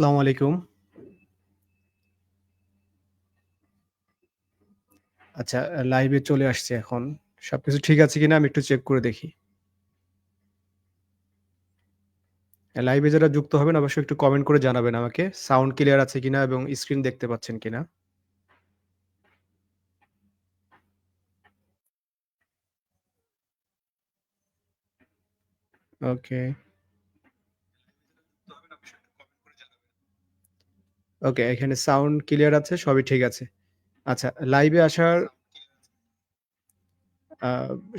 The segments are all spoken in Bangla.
আসসালামু আলাইকুম। আচ্ছা, লাইভে চলে আসছে এখন। সবকিছু ঠিক আছে কিনা আমি একটু চেক করে দেখি। লাইভে যারা যুক্ত হবেন অবশ্যই একটু কমেন্ট করে জানাবেন আমাকে। সাউন্ড ক্লিয়ার আছে কিনা এবং স্ক্রিন দেখতে পাচ্ছেন কিনা? ওকে। ওকে, এখানে সাউন্ড ক্লিয়ার আছে, সবই ঠিক আছে। আচ্ছা, লাইভে আসার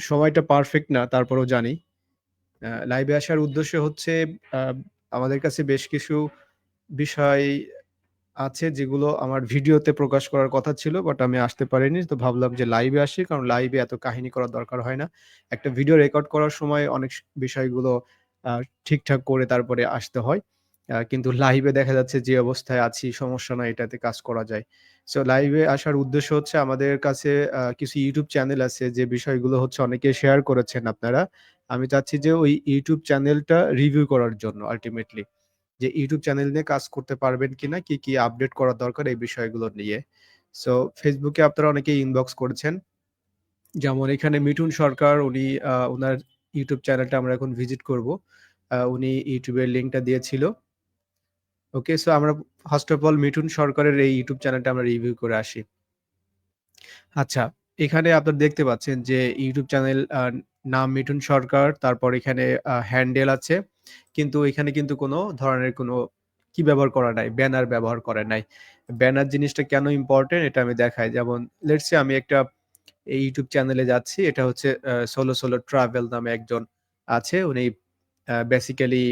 সময়টা পারফেক্ট না, তারপরেও জানি। লাইভে আসার উদ্দেশ্য হচ্ছে আমাদের কাছে বেশ কিছু বিষয় আছে যেগুলো আমার ভিডিওতে প্রকাশ করার কথা ছিল। বাট আমি আসতে পারিনি। তো ভাবলাম যে লাইভে আসি। কারণ লাইভে এত কাহিনী করার দরকার হয় না। একটা ভিডিও রেকর্ড করার সময় অনেক বিষয়গুলো ঠিকঠাক করে তারপরে আসতে হয়। কিন্তু লাইভে দেখা যাচ্ছে যে অবস্থায় আছি সমস্যা নাই এটাতে কাজ করা যায়। সো লাইভে আসার উদ্দেশ্য হচ্ছে আমাদের কাছে কিছু ইউটিউব চ্যানেল আছে যে বিষয়গুলো হচ্ছে অনেকে শেয়ার করেছেন আপনারা। আমি চাচ্ছি যে ওই ইউটিউব চ্যানেলটা রিভিউ করার জন্য আল্টিমেটলি। যে ইউটিউব চ্যানেল নিয়ে কাজ করতে পারবেন কিনা? কি, কি আপডেট করা দরকার এই বিষয়গুলো নিয়ে। সো ফেসবুকে আপনারা অনেকেই ইনবক্স করেছেন। যেমন এখানে মিঠুন সরকার উনি উনার YouTube চ্যানেলটা আমরা এখন ভিজিট করব। উনি ইউটিউবের লিঙ্কটা দিয়েছিল। ওকে, সো আমরা ফার্স্ট অফ অল মিঠুন সরকারের এই YouTube চ্যানেলটা আমরা রিভিউ করে আসি। আচ্ছা, এখানে আপনারা দেখতে পাচ্ছেন যে ইউটিউব চ্যানেল নাম মিঠুন সরকার। তারপর এখানে হ্যান্ডেল আছে। কিন্তু এখানে কিন্তু কোনো ধরনের কোনো কি ব্যবহার করা নাই, ব্যানার ব্যবহার করে নাই। ব্যানার জিনিসটা কেন ইম্পোর্টেন্ট এটা আমি দেখাই। যেমন লেটস আমি একটা YouTube চ্যানেলে যাচ্ছি। এটা হচ্ছে সোলো, সোলো ট্রাভেল নামে একজন আছে। উনি বেসিক্যালি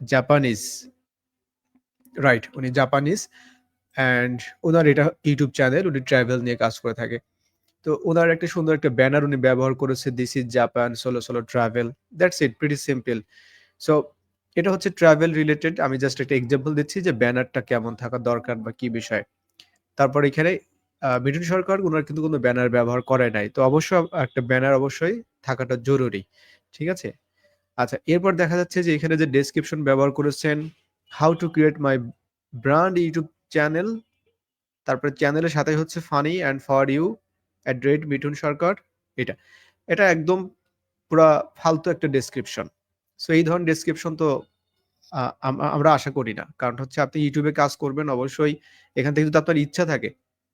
জাপানিজ। রাইট, উনি জাপানিজ অ্যান্ড ওনার এটা ইউটিউব চ্যানেল। উনি ট্রাভেল নিয়ে কাজ করে থাকে। তো ওনার একটা সুন্দর একটা ব্যানার উনি ব্যবহার করেছে, "this is Japan solo, solo travel." That's it, pretty simple. So এটা হচ্ছে ট্রাভেল রিলেটেড। আমি জাস্ট একটা এক্সাম্পল দিচ্ছি যে ব্যানারটা কেমন থাকা দরকার বা কি বিষয়। তারপর এখানে মিঠুন সরকার ওনার কিন্তু কোনো ব্যানার ব্যবহার করে নাই। তো অবশ্য একটা ব্যানার অবশ্যই থাকাটা জরুরি। ঠিক আছে? আচ্ছা, এরপর দেখা যাচ্ছে যে এখানে যে ডেসক্রিপশন ব্যবহার করেছেন, "how to create my brand YouTube channel." তারপরে চ্যানেলের সাথে হচ্ছে funny and for you, at rate Mithun Sarkar, এটা। এটা একদম পুরা ফালতু একটা ডেসক্রিপশন। সো এই ধরনের ডেসক্রিপশন তো আমরা আশা করি না। কারণ হচ্ছে আপনি ইউটিউবে কাজ করবেন, অবশ্যই এখান থেকে যদি আপনার ইচ্ছা থাকে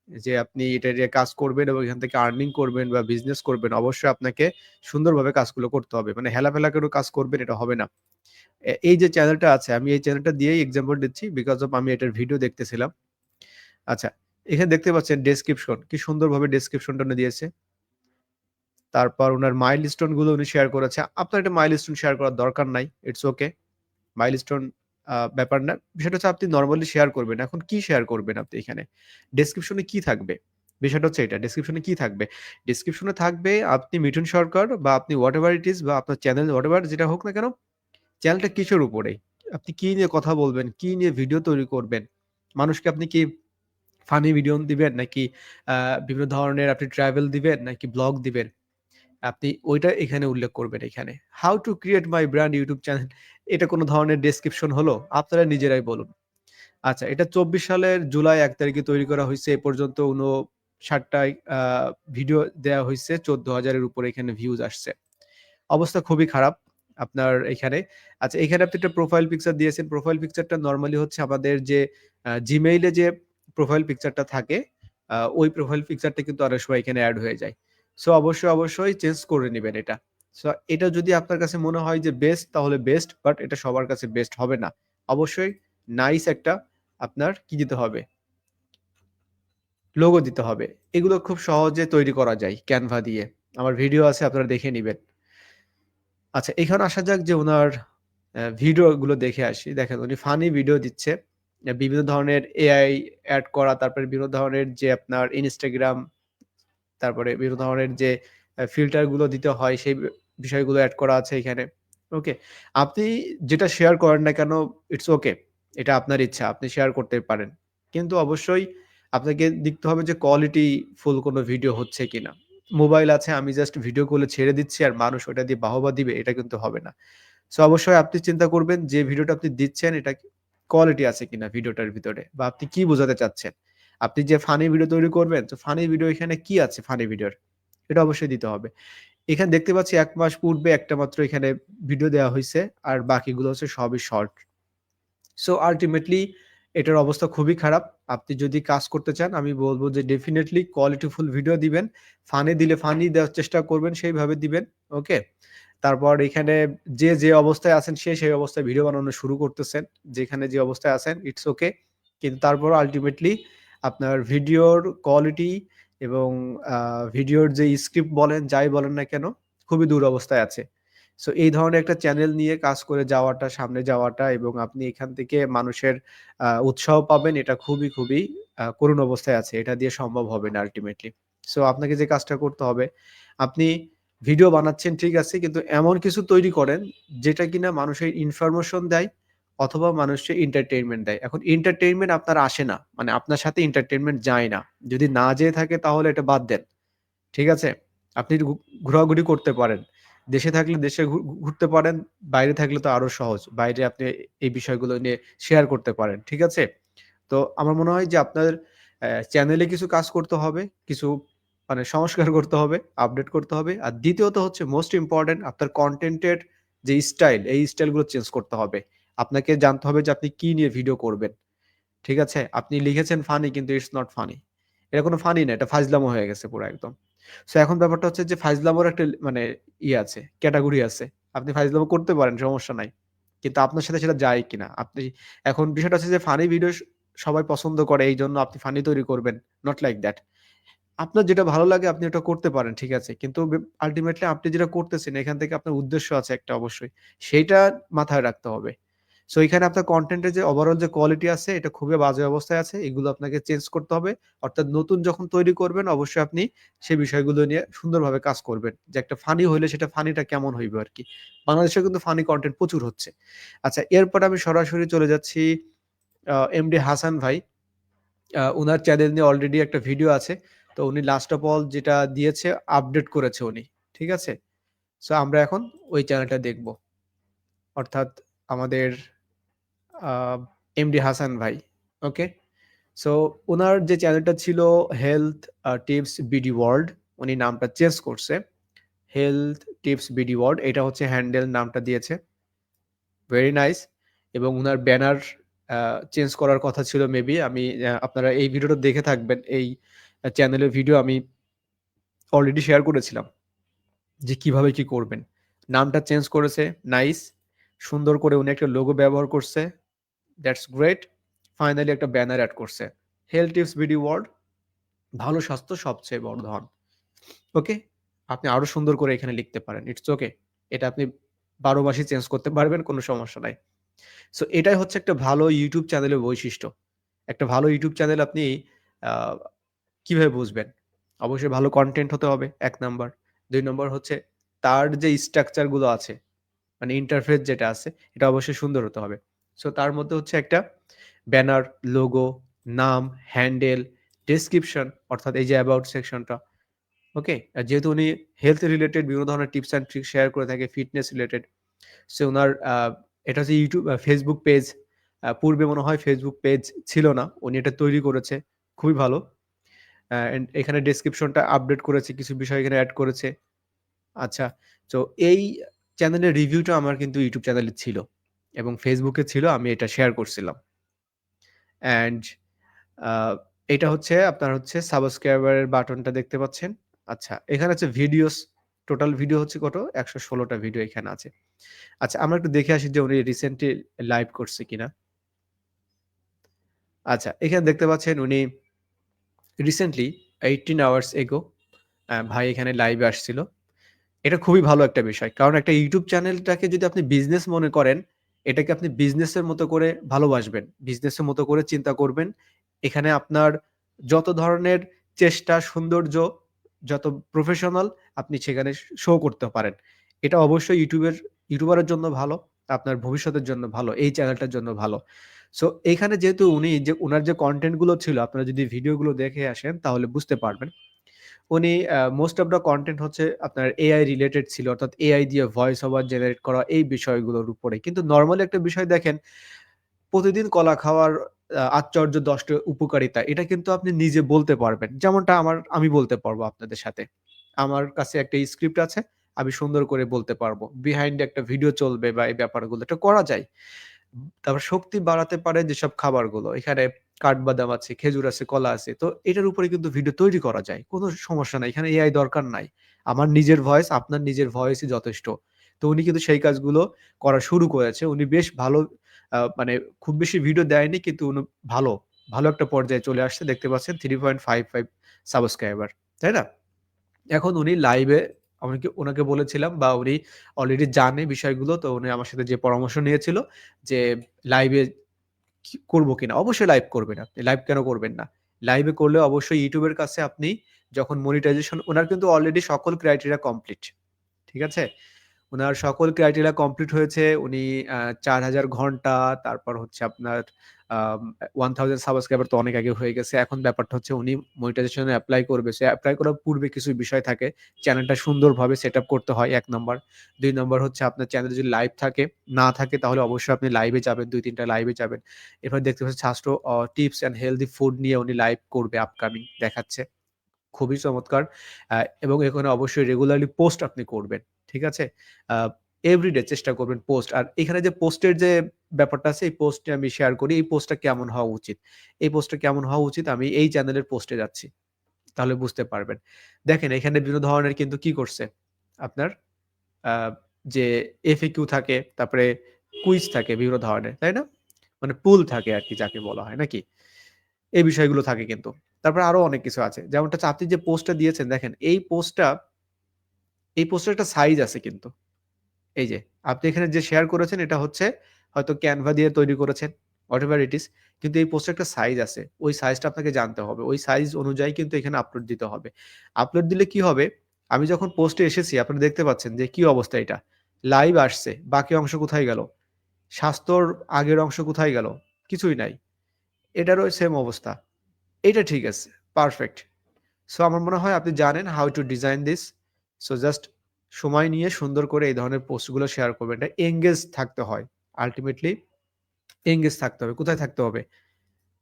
যে আপনি এটা নিয়ে কাজ করবেন এবং এখান থেকে আর্নিং করবেন বা বিজনেস করবেন, অবশ্যই আপনাকে সুন্দরভাবে কাজগুলো করতে হবে। মানে হেলাফেলা করেও কাজ করবেন এটা হবে না। এই যে চ্যানেলটা আছে আমি এই চ্যানেলটা দিয়েই এক্সাম্পল দিচ্ছি বিকজ অফ আমি এটার ভিডিও দেখতেছিলাম। আচ্ছা, এখানে দেখতে পাচ্ছেন ডেসক্রিপশন কি সুন্দরভাবে ডেসক্রিপশনটা উনি দিয়েছে। তারপর উনার মাইলস্টোনগুলো উনি শেয়ার করেছে। আপনার এটা মাইলস্টোন শেয়ার করার দরকার নাই। It's okay. মাইলস্টোন ব্যাপার না। বিষয়টা হচ্ছে আপনি নরমালি শেয়ার করবেন। এখন কি শেয়ার করবেন আপনি এখানে? ডেসক্রিপশনে কি থাকবে? বিষয়টা হচ্ছে এটা। ডেসক্রিপশনে কি থাকবে? ডেসক্রিপশনে থাকবে আপনি মিঠুন সরকার বা আপনি হোয়াটএভার ইট ইস বা আপনার চ্যানেল হোয়াটএভার যেটা হোক না কেন, চ্যানেলটা কিসের উপরে? আপনি কি নিয়ে কথা বলবেন? কি নিয়ে ভিডিও তৈরি করবেন? মানুষকে আপনি কি ফানি ভিডিও দিবেন নাকি বিভিন্ন ধরনের আপনি ট্রাভেল দিবেন নাকি ব্লগ দিবেন? আপনি ওইটা এখানে উল্লেখ করবেন এখানে। How to create my brand YouTube channel এটা কোন ধরনের ডেসক্রিপশন হলো? আপনারা নিজেরাই বলুন। আচ্ছা, এটা ২৪ সালের জুলাই এক তারিখে তৈরি করা হয়েছে এ পর্যন্ত ৫৯ টায় আ ভিডিও দেয়া হইছে। ১৪,০০০ এর উপরে এখানে ভিউজ আসছে। অবস্থা খুবই খারাপ আপনার এখানে। আচ্ছা, এখানে আপনি একটা প্রোফাইল পিকচার দিয়েছেন। প্রোফাইল পিকচারটা নর্মালি হচ্ছে আমাদের যে Gmail যে প্রোফাইল পিকচারটা থাকে, ওই প্রোফাইল পিকচারটা কিন্তু অনেক সময় এখানে অ্যাড হয়ে যায়। সো অবশ্যই, অবশ্যই চেঞ্জ করে নেবেন এটা। সো এটা যদি আপনার কাছে মনে হয় যে বেস্ট তাহলে বেস্ট, বাট এটা সবার কাছে বেস্ট হবে না। অবশ্যই নাইস একটা আপনার কি দিতে হবে? লোগো দিতে হবে। এগুলো খুব সহজে তৈরি করা যায় ক্যানভা দিয়ে। আমার ভিডিও আছে আপনারা দেখে নিবেন। আচ্ছা, এখানে আসা যাক যে ওনার অ্যা ভিডিও গুলো দেখে আসি। দেখেন উনি ফানি ভিডিও দিচ্ছে। বিভিন্ন ধরনের এআই অ্যাড করা, তারপরে বিভিন্ন ধরনের যে আপনার ইনস্টাগ্রাম তারপরে বিভিন্ন ধরনের যে অ্যা ফিল্টারগুলো দিতে হয় সেই বিষয়গুলো অ্যাড করা আছে এখানে। ওকে? আপনি যেটা শেয়ার করেন না কেন ইটস ওকে। এটা আপনার ইচ্ছা। আপনি শেয়ার করতে পারেন। কিন্তু অবশ্যই আপনাকে দেখতে হবে যে কোয়ালিটি ফুল কোন ভিডিও হচ্ছে কিনা। মোবাইল আছে আমি জাস্ট ভিডিও কলে ছেড়ে দিচ্ছি আর মানুষ ওটা দিয়ে বাহবা দিবে এটা কিন্তু হবে না। সো অবশ্যই আপনি চিন্তা করবেন যে ভিডিওটা আপনি দিচ্ছেন এটা কোয়ালিটি আছে কিনা ভিডিওটার ভিতরে বা আপনি কি বোঝাতে চাচ্ছেন? আপনি যে ফানি ভিডিও তৈরি করবেন, তো ফানি ভিডিও এখানে কি আছে ফানি ভিডিওর? এটা অবশ্যই দিতে হবে। এখানে দেখতে পাচ্ছি এক মাস পূর্বে একটা মাত্র এখানে ভিডিও দেওয়া হয়েছে আর বাকিগুলো হচ্ছে সবই শর্ট। সো আলটিমেটলি এটার অবস্থা খুবই খারাপ। আপনি যদি কাজ করতে চান আমি বলব যে ডেফিনিটলি কোয়ালিটিফুল ভিডিও দিবেন। ফানি দিলে ফানি দেওয়ার চেষ্টা করবেন সেইভাবে দিবেন। ওকে? তারপর এখানে যে, যে অবস্থায় আছেন সে সেই অবস্থায় ভিডিও বানানো শুরু করতেছেন। যেখানে যে অবস্থায় আছেন ইটস ওকে। কিন্তু তারপর আলটিমেটলি আপনার ভিডিওর কোয়ালিটি এবং ভিডিওর যে স্ক্রিপ্ট বলেন, যাই বলেন না কেন খুবই দুরবস্থায় আছে। সো এই ধরনের একটা চ্যানেল নিয়ে কাজ করে যাওয়াটা, সামনে যাওয়াটা এবং আপনি এখান থেকে মানুষের উৎসাহ পাবেন এটা খুবই, খুবই করুণ অবস্থায় আছে। এটা দিয়ে সম্ভব হবে না আল্টিমেটলি। সো আপনাকে যে কাজটা করতে হবে, আপনি ভিডিও বানাচ্ছেন ঠিক আছে কিন্তু এমন কিছু তৈরি করেন যেটা কিনা মানুষের ইনফরমেশন দেয় অথবা মানুষকে এন্টারটেইনমেন্ট দেয়। এখন এন্টারটেইনমেন্ট আপনার আসে না। মানে আপনার সাথে এন্টারটেইনমেন্ট যায় না। যদি না যেয়ে থাকে তাহলে এটা বাদ দেন। ঠিক আছে? আপনি ঘোরাঘুরি করতে পারেন। দেশে থাকলে দেশে ঘুরতে পারেন, বাইরে থাকলে তো আরও সহজ। বাইরে আপনি এই বিষয়গুলো নিয়ে শেয়ার করতে পারেন। ঠিক আছে? তো আমার মনে হয় যে আপনার চ্যানেলে কিছু কাজ করতে হবে, কিছু মানে সংস্কার করতে হবে, আপডেট করতে হবে। আর দ্বিতীয়ত হচ্ছে মোস্ট ইম্পর্টেন্ট আপনার কন্টেন্টের যে স্টাইল, এই স্টাইলগুলো চেঞ্জ করতে হবে। আপনাকে জানতে হবে যে আপনি কি নিয়ে ভিডিও করবেন। ঠিক আছে? আপনি লিখেছেন ফানি কিন্তু ইটস নট ফানি। এটা কোনো ফানি না, এটা ফাজলামো হয়ে গেছে পুরো একদম। সো এখন ব্যাপারটা হচ্ছে যে ফাজলামোর একটা মানে ইয়ে আছে, ক্যাটাগরি আছে। আপনি ফাজলামো করতে পারেন, সমস্যা নাই। কিন্তু আপনার সাথে সেটা যায় কিনা? আপনি এখন বিষয়টা হচ্ছে যে ফানি ভিডিও সবাই পছন্দ করে এই জন্য আপনি ফানি তৈরি করবেন। Not like that. আপনার যেটা ভালো লাগে আপনি ওটা করতে পারেন, ঠিক আছে। কিন্তু আল্টিমেটলি আপনি যেটা করতেছেন এখান থেকে আপনার উদ্দেশ্য আছে একটা অবশ্যই। সেইটা মাথায় রাখতে হবে। সো এখানে আপনার কন্টেন্টের যে ওভারঅল যে কোয়ালিটি আছে, এটা খুবই বাজে অবস্থায় আছে। এগুলো আপনাকে চেঞ্জ করতে হবে। অর্থাৎ নতুন যখন তৈরি করবেন, অবশ্যই আপনি সেই বিষয়গুলো নিয়ে সুন্দরভাবে কাজ করবেন। যে একটা ফানি হইলে সেটা ফানিটা কেমন হইবে আর কি বাংলাদেশে কিন্তু ফানি কন্টেন্ট প্রচুর হচ্ছে। আচ্ছা এরপর আমি সরাসরি চলে যাচ্ছি এমডি হাসান ভাই। আ উনার চ্যানেল নিয়ে অলরেডি একটা ভিডিও আছে। তো উনি লাস্ট অফ অল যেটা দিয়েছে আপডেট করেছে উনি। ঠিক আছে? সো আমরা এখন ওই চ্যানেলটা দেখব। অর্থাৎ আমাদের এমডি হাসান ভাই। ওকে? সো ওনার যে চ্যানেলটা ছিল হেলথ টিপস বিডি ওয়ার্ল্ড, উনি নামটা চেঞ্জ করছে। হেলথ টিপস বিডি ওয়ার্ল্ড এটা হচ্ছে হ্যান্ডেল নামটা দিয়েছে। ভেরি নাইস এবং ওনার ব্যানার চেঞ্জ করার কথা ছিল মেবি আমি আপনারা এই ভিডিওটা দেখে থাকবেন। এই চ্যানেলের ভিডিও আমি অলরেডি শেয়ার করেছিলাম। যে কীভাবে কি করবেন। নামটা চেঞ্জ করেছে, নাইস। সুন্দর করে উনি একটা লোগো ব্যবহার করছে। That's great. ফাইনালি একটা ব্যানার অ্যাড করছে। হেলথ টিপস বিডি ওয়ার্ড ভালো স্বাস্থ্য সবচেয়ে বড় ধন। ওকে? আপনি আরও সুন্দর করে এখানে লিখতে পারেন। It's okay. এটা আপনি ১২ মাসই চেঞ্জ করতে পারবেন, কোনো সমস্যা নাই। সো এটাই হচ্ছে একটা ভালো ইউটিউব চ্যানেলের বৈশিষ্ট্য। একটা ভালো ইউটিউব চ্যানেল আপনি কীভাবে বুঝবেন? অবশ্যই ভালো কন্টেন্ট হতে হবে এক নাম্বার। দুই নম্বর হচ্ছে তার যে স্ট্রাকচারগুলো আছে, মানে ইন্টারফেস যেটা আছে এটা অবশ্যই সুন্দর হতে হবে। সো তার মধ্যে হচ্ছে একটা ব্যানার, লোগো, নাম, হ্যান্ডেল, ডেসক্রিপশন অর্থাৎ এই যে অ্যাবাউট সেকশনটা। ওকে? আর যেহেতু উনি হেলথ রিলেটেড বিভিন্ন ধরনের টিপস অ্যান্ড ট্রিকস শেয়ার করে থাকে, ফিটনেস রিলেটেড। সে ওনার এটা হচ্ছে ইউটিউব ফেসবুক পেজ। পূর্বে মনে হয় ফেসবুক পেজ ছিল না। উনি এটা তৈরি করেছে। খুবই ভালো। এখানে ডেসক্রিপশনটা আপডেট করেছে, কিছু বিষয় এখানে অ্যাড করেছে। আচ্ছা, সো এই চ্যানেলের রিভিউটা আমার কিন্তু ইউটিউব চ্যানেলে ছিল এবং ফেসবুকে ছিল আমি এটা শেয়ার করছিলাম। অ্যান্ড এটা হচ্ছে আপনার হচ্ছে সাবস্ক্রাইবারের বাটনটা দেখতে পাচ্ছেন। আচ্ছা, এখানে হচ্ছে ভিডিওস, টোটাল ভিডিও হচ্ছে কত? ১১৬ টা ভিডিও এখানে আছে। আচ্ছা, আমরা একটু দেখে আসি যে উনি রিসেন্টলি লাইভ করছে কিনা। আচ্ছা, এখানে দেখতে পাচ্ছেন উনি রিসেন্টলি 18 আওয়ার্স এগো ভাই এখানে লাইভে আসছিল। এটা খুবই ভালো একটা বিষয়। কারণ একটা ইউটিউব চ্যানেলটাকে যদি আপনি বিজনেস মনে করেন, এটাকে আপনি বিজনেসের মতো করে ভালোবাসবেন। বিজনেসের মতো করে চিন্তা করবেন। এখানে আপনার যত ধরনের চেষ্টা, সৌন্দর্য, যত প্রফেশনাল আপনি সেখানে শো করতে পারেন। এটা অবশ্যই ইউটিউবের ইউটিউবারের জন্য ভালো, আপনার ভবিষ্যতের জন্য ভালো, এই চ্যানেলটার জন্য ভালো। সো এখানে যেহেতু উনি যে উনার যে কন্টেন্টগুলো ছিল আপনারা যদি ভিডিওগুলো দেখে আসেন তাহলে বুঝতে পারবেন। উনি মোস্ট অফ দ্যা কন্টেন্ট হচ্ছে আপনার এআই রিলেটেড ছিল। অর্থাৎ এআই দিয়ে ভয়েস ওভার জেনারেট করা এই বিষয়গুলোর উপরে। কিন্তু নরমালি একটা বিষয় দেখেন, প্রতিদিন কলা খাওয়ার আশ্চর্য ১০ টা উপকারিতা এটা কিন্তু আপনি নিজে বলতে পারবেন। যেমনটা আমার আমি বলতে পারব আপনাদের সাথে। আমার কাছে একটা স্ক্রিপ্ট আছে। আমি সুন্দর করে বলতে পারব। বিহাইন্ড একটা ভিডিও চলবে বা এই ব্যাপারগুলো এটা করা যায়। তারপর শক্তি বাড়াতে পারে যেসব খাবারগুলো। এখানে কাঠবাদাম আছে, খেজুর আছে, কলা আছে। তো এটার উপরে কিন্তু ভিডিও তৈরি করা যায়। কোনো সমস্যা নাই। এখানে এআই দরকার নাই। আমার নিজের ভয়েস, আপনার নিজের ভয়েসই যথেষ্ট। তো উনি কিন্তু সেই কাজগুলো করা শুরু করেছে। উনি বেশ ভালো মানে খুব বেশি ভিডিও দেয়নি কিন্তু উনি ভালো, ভালো একটা পর্যায়ে চলে আসছে। দেখতে পাচ্ছেন 3.55 সাবস্ক্রাইবার। তাই না? এখন উনি লাইভে আমি ওনাকে বলেছিলাম বা উনি অলরেডি জানে বিষয়গুলো। তো উনি আমার সাথে যে পরামর্শ নিয়েছিল যে লাইভে করব কিনা? অবশ্যই লাইভ করবেন আপনি। লাইভ কেন করবেন না? লাইভে করলে অবশ্যই ইউটিউবের কাছে আপনি যখন মনিটাইজেশন ওনার কিন্তু অলরেডি সকল ক্রাইটেরিয়া কমপ্লিট। ঠিক আছে? উনার সকল ক্রাইটেরিয়া কমপ্লিট হয়েছে। উনি চার হাজার ঘণ্টা তারপর হচ্ছে আপনার ওয়ান থাউজেন্ড সাবস্ক্রাইবার তো অনেক আগে হয়ে গেছে। এখন ব্যাপারটা হচ্ছে উনি মনিটাইজেশন অ্যাপ্লাই করবে। সে অ্যাপ্লাই করার পূর্বে কিছু বিষয় থাকে। চ্যানেলটা সুন্দরভাবে সেট আপ করতে হয় এক নম্বর দুই নম্বর হচ্ছে আপনার চ্যানেলে যদি লাইভ থাকে, না থাকে তাহলে অবশ্যই আপনি লাইভে যাবেন। ২-৩ টা লাইভে যাবেন। এরপর দেখতে স্বাস্থ্য অ টিপস অ্যান্ড হেলথি ফুড নিয়ে উনি লাইভ করবে আপকামিং দেখাচ্ছে। খুবই চমৎকার। এবং এখানে অবশ্যই রেগুলারলি পোস্ট আপনি করবেন। ঠিক আছে? এভরিডে চেষ্টা করবেন পোস্ট। আর এখানে যে পোস্টের যে ব্যাপারটা আছে এই পোস্টে আমি শেয়ার করি। এই পোস্টটা কেমন হওয়া উচিত? এই পোস্টটা কেমন হওয়া উচিত? আমি এই চ্যানেলের পোস্টে যাচ্ছি। তাহলে বুঝতে পারবেন। দেখেন এখানে বিভিন্ন ধরনের কিন্তু কি করছে? আপনার যে FAQ থাকে, তারপরে কুইজ থাকে বিভিন্ন ধরনের, তাই না? মানে পুল থাকে আরকি যাকে বলা হয় নাকি? এই বিষয়গুলো থাকে কিন্তু। তারপরে আরও অনেক কিছু আছে। যেমনটা আপনি যে পোস্টটা দিয়েছেন দেখেন এই পোস্টটা এই পোস্টের একটা সাইজ আছে কিন্তু। এই যে আপনি এখানে যে শেয়ার করেছেন এটা হচ্ছে হয়তো ক্যানভা দিয়ে তৈরি করেছেন, হোয়াটএভার ইট ইস। কিন্তু এই পোস্টের একটা সাইজ আছে। ওই সাইজটা আপনাকে জানতে হবে। ওই সাইজ অনুযায়ী কিন্তু এখানে আপলোড দিতে হবে। আপলোড দিলে কি হবে? আমি যখন পোস্টে এসেছি আপনারা দেখতে পাচ্ছেন যে কি অবস্থা এটা। লাইভ আসছে। বাকি অংশ কোথায় গেল? স্বাস্থ্যর আগের অংশ কোথায় গেল? কিছুই নাই। এটারও সেম অবস্থা। এটা ঠিক আছে। পারফেক্ট। সো আমার মনে হয় আপনি জানেন how to design this. So just সময় নিয়ে সুন্দর করে এই ধরনের পোস্টগুলো শেয়ার করবেন। এটা এঙ্গেজ থাকতে হয়। আল্টিমেটলি এঙ্গেজ থাকতে হবে। কোথায় থাকতে হবে?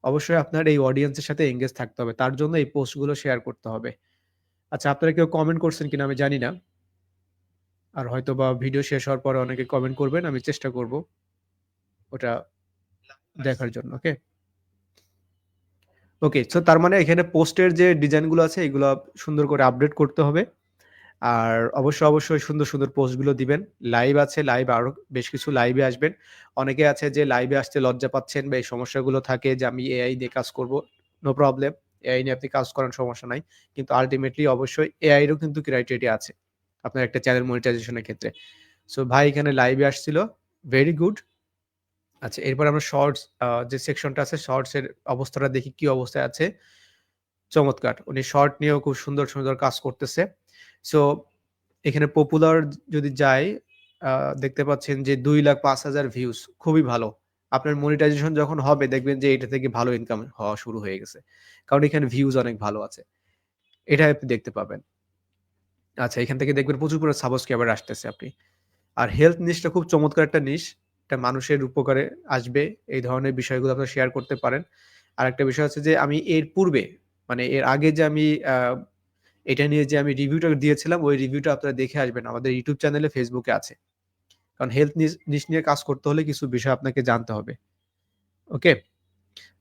অবশ্যই আপনার এই অডিয়েন্সের সাথে এঙ্গেজ থাকতে হবে। তার জন্য এই পোস্টগুলো শেয়ার করতে হবে। আচ্ছা আপনারা কেউ কমেন্ট করছেন কিনা আমি জানি না। আর হয়তো বা ভিডিও শেষ হওয়ার পরে অনেকে কমেন্ট করবেন। আমি চেষ্টা করব ওটা দেখার জন্য। ওকে? ওকে। সো তার মানে এখানে পোস্টের যে ডিজাইনগুলো আছে, এগুলা সুন্দর করে আপডেট করতে হবে। আর অবশ্যই, অবশ্যই সুন্দর, সুন্দর পোস্টগুলো দিবেন। লাইভ আছে, লাইভ আরও বেশ কিছু লাইভে আসবেন। অনেকে আছে যে লাইভে আসতে লজ্জা পাচ্ছেন বা এই সমস্যাগুলো থাকে যে আমি এআই দিয়ে কাজ করব। No problem. এআই নিয়ে আপনি কাজ করেন সমস্যা নাই। কিন্তু আল্টিমেটলি অবশ্যই এআই এরও কিন্তু ক্রাইটেরিয়া আছে। আপনার একটা চ্যানেল মনিটাইজেশনের ক্ষেত্রে। সো ভাই এখানে লাইভে আসছিল। Very good. আচ্ছা এরপর আমরা শর্টস যে সেকশনটা আছে শর্টস এর অবস্থাটা দেখি কি অবস্থায় আছে। চমৎকার। উনি শর্ট নিয়েও খুব সুন্দর, সুন্দর কাজ করতেছে। সো এখানে পপুলার যদি যাই দেখতে পাচ্ছেন যে ২,০৫,০০০ ভিউজ খুবই ভালো। আপনার মনিটাইজেশন যখন হবে দেখবেন যে এটা থেকে ভালো ইনকাম হওয়া শুরু হয়ে গেছে। কারণ এখানে ভিউজ অনেক ভালো আছে। এটাই আপনি দেখতে পাবেন। আচ্ছা এখান থেকে দেখবেন প্রচুর পরিমাণে সাবস্ক্রাইবার আসতেছে আপনি। আর হেলথ নিশটা খুব চমৎকার একটা নিশ। এটা মানুষের উপকারে আসবে। এই ধরনের বিষয়গুলো আপনারা শেয়ার করতে পারেন। আর একটা বিষয় হচ্ছে যে আমি এর পূর্বে মানে এর আগে যে আমি এটা নিয়ে যে আমি রিভিউটা দিয়েছিলাম ওই রিভিউটা আপনারা দেখে আসবেন। আমাদের ইউটিউব চ্যানেলে ফেসবুকে আছে। কারণ হেলথ নিস নিয়ে কাজ করতে হলে কিছু বিষয় আপনাকে জানতে হবে। ওকে?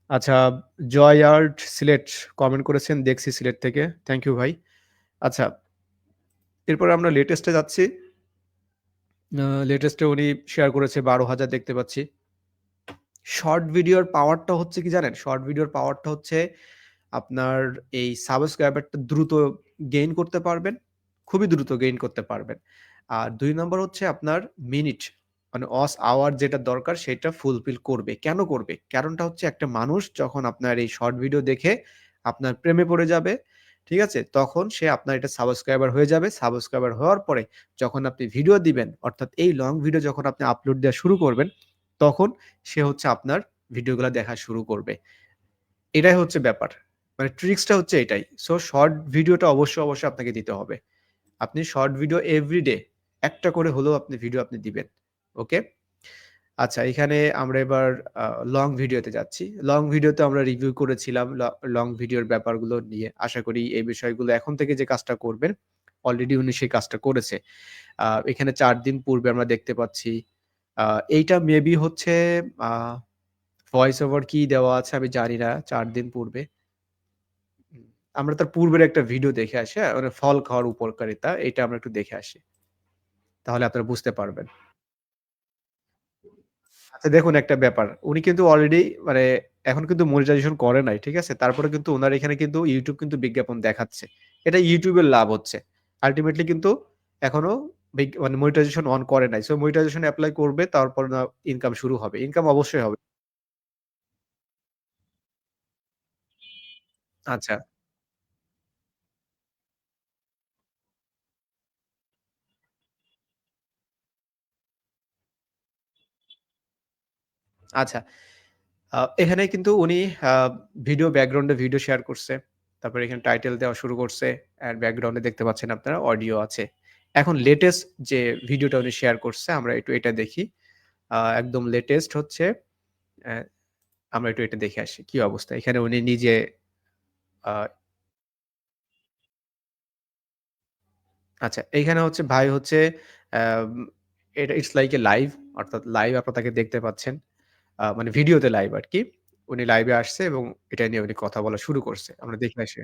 আচ্ছা জয় আর্ট সিলেট কমেন্ট করেছেন দেখছি সিলেট থেকে। থ্যাংক ইউ ভাই। আচ্ছা। এরপরে আমরা লেটেস্টে যাচ্ছি। লেটেস্টে উনি শেয়ার করেছে ১২,০০০ দেখতে পাচ্ছি। শর্ট ভিডিওর পাওয়ারটা হচ্ছে কি জানেন? শর্ট ভিডিওর পাওয়ারটা হচ্ছে আপনার এই সাবস্ক্রাইবারটা দ্রুত গেইন করতে পারবেন। খুবই দ্রুত গেইন করতে পারবেন। আর দুই নম্বর হচ্ছে আপনার মিনিট মানে অস আওয়ার যেটা দরকার সেটা ফুলফিল করবে। কেন করবে? কারণটা হচ্ছে একটা মানুষ যখন আপনার এই শর্ট ভিডিও দেখে আপনার প্রেমে পড়ে যাবে, ঠিক আছে? তখন সে আপনার এটা সাবস্ক্রাইবার হয়ে যাবে। সাবস্ক্রাইবার হওয়ার পরে যখন আপনি ভিডিও দিবেন অর্থাৎ এই লং ভিডিও যখন আপনি আপলোড দেওয়া শুরু করবেন, তখন সে হচ্ছে আপনার ভিডিওগুলো দেখা শুরু করবে। এটাই হচ্ছে ব্যাপার। মানে ট্রিক্সটা হচ্ছে এটাই। সো শর্ট ভিডিওটা অবশ্যই, অবশ্যই আপনাকে দিতে হবে। আপনি শর্ট ভিডিও এভরিডে একটা করে হলেও আপনি ভিডিও আপনি দিবেন। ওকে? আচ্ছা এখানে আমরা এবার লং ভিডিওতে যাচ্ছি। লং ভিডিওতে আমরা রিভিউ করেছিলাম ল ভিডিওর ব্যাপারগুলো নিয়ে। আশা করি এই বিষয়গুলো এখন থেকে যে কাজটা করবেন, অলরেডি উনি সেই কাজটা করেছে। এখানে চার দিন পূর্বে আমরা দেখতে পাচ্ছি। এইটা মেবি হচ্ছে ভয়েস ওভার কি দেওয়া আছে আমি জানি না চার দিন পূর্বে। আমরা তার পূর্বের একটা ভিডিও দেখে আসি, হ্যাঁ? ফল খাওয়ার উপকারিতা এটা আমরা একটু দেখে আসি। তাহলে আপনারা বুঝতে পারবেন। আচ্ছা দেখুন একটা ব্যাপার। উনি কিন্তু অলরেডি মানে এখন কিন্তু মনিটাইজেশন করে নাই। ঠিক আছে? তারপরে কিন্তু ওনার এখানে কিন্তু ইউটিউব কিন্তু বিজ্ঞাপন দেখাচ্ছে। এটা ইউটিউবের লাভ হচ্ছে। আল্টিমেটলি কিন্তু এখনও মানে মনিটাইজেশন অন করে নাই। সো মনিটাইজেশন অ্যাপ্লাই করবে তারপর না ইনকাম শুরু হবে। ইনকাম অবশ্যই হবে। আচ্ছা, আচ্ছা। এখানে কিন্তু উনি ভিডিও ব্যাকগ্রাউন্ডে ভিডিও শেয়ার করছে। তারপরে এখানে টাইটেল দেওয়া শুরু করছে। অ্যান্ড ব্যাকগ্রাউন্ডে দেখতে পাচ্ছেন আপনারা অডিও আছে। এখন লেটেস্ট যে ভিডিওটা উনি শেয়ার করছে, আমরা একটু এটা দেখি। একদম লেটেস্ট হচ্ছে আমরা একটু এটা দেখে আসি। কি অবস্থা? এখানে উনি নিজে আচ্ছা এইখানে হচ্ছে ভাই হচ্ছে এটা ইটস লাইক এ লাইভ অর্থাৎ লাইভ আপনারা তাকে দেখতে পাচ্ছেন। মানে ভিডিওতে লাইভ আর কি উনি লাইভে আসছে এবং এটা নিয়ে উনি কথা বলা শুরু করছে। আমরা দেখে আসি।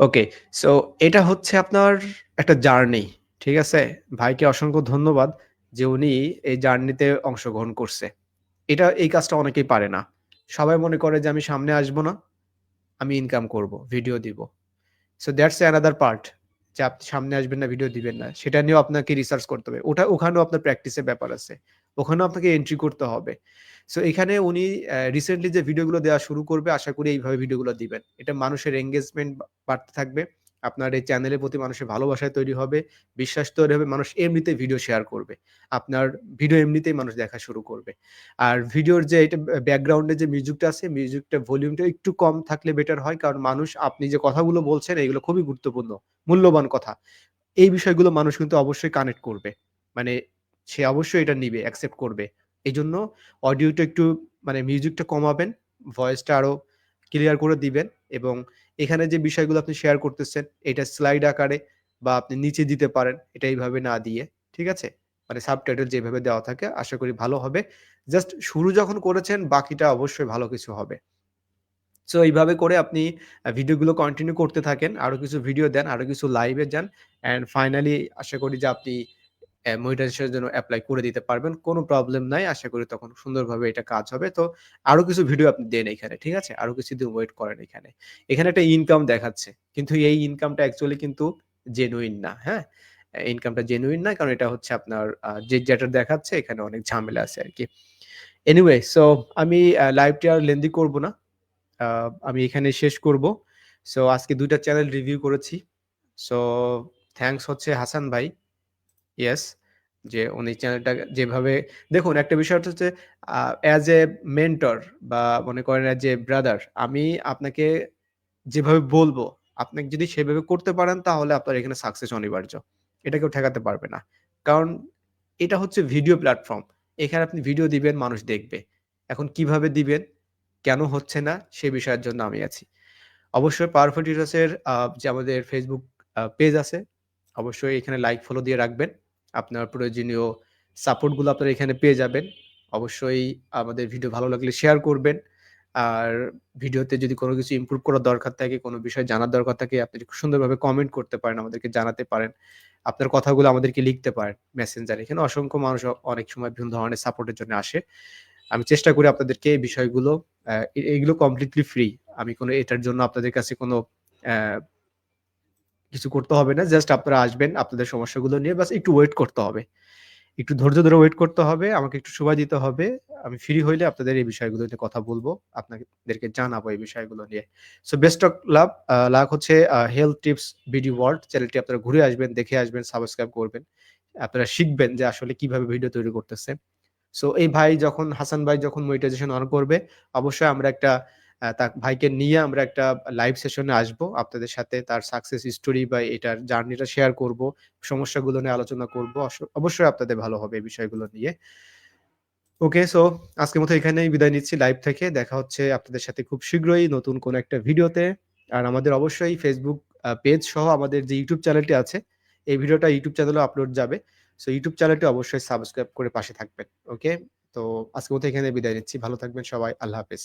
ওকে। সো এটা হচ্ছে আপনার একটা জার্নি। ঠিক আছে? ভাইকে অসংখ্য ধন্যবাদ যে উনি এই জার্নিতে অংশগ্রহণ করছে। এটা এই কাজটা অনেকেই পারে না। সবাই মনে করে যে আমি সামনে আসব না, আমি ইনকাম করব, ভিডিও দিব। So that's a another part যে আপনি সামনে আসবেন না, ভিডিও দিবেন না। সেটা নিয়েও আপনাকে রিসার্চ করতে হবে। ওটা ওখানেও আপনার প্র্যাকটিসের ব্যাপার আছে। ওখানেও আপনাকে এন্ট্রি করতে হবে। সো এখানে উনি রিসেন্টলি যে ভিডিওগুলো দেওয়া শুরু করবে আশা করি এইভাবে ভিডিওগুলো দিবেন। এটা মানুষের এঙ্গেজমেন্ট বাড়তে থাকবে। আপনার এই চ্যানেলের প্রতি মানুষের ভালোবাসা তৈরি হবে, বিশ্বাস তৈরি হবে। মানুষ এমনিতেই ভিডিও শেয়ার করবে। আপনার ভিডিও এমনিতেই মানুষ দেখা শুরু করবে। আর ভিডিওর যে এটা ব্যাকগ্রাউন্ডে যে মিউজিকটা আছে, মিউজিকটা ভলিউমটা একটু কম থাকলে বেটার হয়। কারণ মানুষ আপনি যে কথাগুলো বলছেন এগুলো খুবই গুরুত্বপূর্ণ, মূল্যবান কথা। এই বিষয়গুলো মানুষ কিন্তু অবশ্যই কানেক্ট করবে। মানে সে অবশ্যই এটা নিবে, অ্যাকসেপ্ট করবে। এই জন্য অডিওটা একটু মানে মিউজিকটা কমাবেন, ভয়েসটা আরও ক্লিয়ার করে দিবেন এবং এখানে যে বিষয়গুলো আপনি শেয়ার করতেছেন, এটা স্লাইড আকারে বা আপনি নিচে দিতে পারেন। এটা এইভাবে না দিয়ে, ঠিক আছে? মানে সাবটাইটেল যেভাবে দেওয়া থাকে আশা করি ভালো হবে। জাস্ট শুরু যখন করেছেন বাকিটা অবশ্যই ভালো কিছু হবে। সো এইভাবে করে আপনি ভিডিওগুলো কন্টিনিউ করতে থাকেন। আরও কিছু ভিডিও দেন, আরও কিছু লাইভে যান। অ্যান্ড ফাইনালি আশা করি যে আপনি অ্যা মনিটাইজেশন জন্য অ্যাপ্লাই করে দিতে পারবেন। কোনো প্রবলেম নাই। আশা করি তখন সুন্দরভাবে এটা কাজ হবে। তো আরও কিছু ভিডিও আপনি দেন এখানে। ঠিক আছে? আরও কিছুদিন ওয়েট করেন এখানে। এখানে একটা ইনকাম দেখাচ্ছে। কিন্তু এই ইনকামটা অ্যাকচুয়ালি কিন্তু জেনুইন না। হ্যাঁ? ইনকামটা জেনুইন না। কারণ এটা হচ্ছে আপনার যে যেটা দেখাচ্ছে, এখানে অনেক ঝামেলা আছে আর কি এনিওয়ে সো আমি লাইভটি আর লেন্দি করব না। আমি এখানে শেষ করব। সো আজকে দুইটা চ্যানেল রিভিউ করেছি। সো থ্যাংকস হচ্ছে হাসান ভাই। ইয়েস, যে উনি চ্যানেলটা যেভাবে দেখুন একটা বিষয় হচ্ছে অ্যাজ এ মেন্টর বা মনে করেন অ্যাজ এ ব্রাদার আমি আপনাকে যেভাবে বলব, আপনি যদি সেভাবে করতে পারেন তাহলে আপনার এখানে সাকসেস অনিবার্য। এটা কেউ ঠেকাতে পারবে না। কারণ এটা হচ্ছে ভিডিও প্ল্যাটফর্ম। এখানে আপনি ভিডিও দিবেন, মানুষ দেখবে। এখন কীভাবে দিবেন, কেন হচ্ছে না, সে বিষয়ের জন্য আমি আছি। অবশ্যই পাওয়ারফুল টিউটরস এর আ যে আমাদের ফেসবুক পেজ আছে, অবশ্যই এখানে লাইক, ফলো দিয়ে রাখবেন। আপনার প্রয়োজনীয় সাপোর্টগুলো আপনারা এখানে পেয়ে যাবেন। অবশ্যই আমাদের ভিডিও ভালো লাগলে শেয়ার করবেন। আর ভিডিওতে যদি কোনো কিছু ইমপ্রুভ করার দরকার থাকে, কোনো বিষয় জানার দরকার থাকে, আপনি সুন্দরভাবে কমেন্ট করতে পারেন, আমাদেরকে জানাতে পারেন। আপনার কথাগুলো আমাদেরকে লিখতে পারেন মেসেঞ্জারে। এখানে অসংখ্য মানুষ অনেক সময় বিভিন্ন ধরনের সাপোর্টের জন্য আসে। আমি চেষ্টা করি আপনাদেরকে এই বিষয়গুলো এগুলো কমপ্লিটলি ফ্রি। আমি কোনো এটার জন্য আপনাদের কাছে কোনো কিছু করতে হবে না। জাস্ট আপনারা আসবেন, আপনাদের সমস্যাগুলো নিয়ে বাস একটু ওয়েট করতে হবে। একটু ধৈর্য ধরে ওয়েট করতে হবে। আমাকে একটু সময় দিতে হবে। আমি ফ্রি হইলে আপনাদের এই বিষয়গুলো নিয়ে কথা বলব। আপনাদেরকে জানাব এই বিষয়গুলো নিয়ে। So best of love luck হচ্ছে হেলথ টিপস বিডি ওয়ার্ল্ড চ্যানেলটি আপনারা ঘুরে আসবেন, দেখে আসবেন, সাবস্ক্রাইব করবেন। আপনারা শিখবেন যে আসলে কীভাবে ভিডিও তৈরি করতেছে। সো এই ভাই যখন হাসান ভাই যখন মনিটাইজেশন অন করবে, অবশ্যই আমরা একটা তার ভাইকে নিয়ে আমরা একটা লাইভ সেশনে আসব। আপনাদের সাথে তার সাকসেস স্টোরি বা এটার জার্নিটা শেয়ার করব। সমস্যাগুলো নিয়ে আলোচনা করব। অবশ্যই আপনাদের ভালো হবে এই বিষয়গুলো নিয়ে। ওকে সো আজকের মতো এখানেই বিদায় নিচ্ছি লাইভ থেকে। দেখা হচ্ছে আপনাদের সাথে খুব শীঘ্রই নতুন কোনো একটা ভিডিওতে। আর আমাদের অবশ্যই আ পেজ সহ আমাদের যে YouTube চ্যানেলটি আছে, এই ভিডিওটা ইউটিউব চ্যানেলে আপলোড যাবে। সো YouTube চ্যানেলটি অবশ্যই সাবস্ক্রাইব করে পাশে থাকবেন। ওকে? তো আজকের মতো এখানে বিদায় নিচ্ছি। ভালো থাকবেন সবাই। আল্লাহ হাফেজ।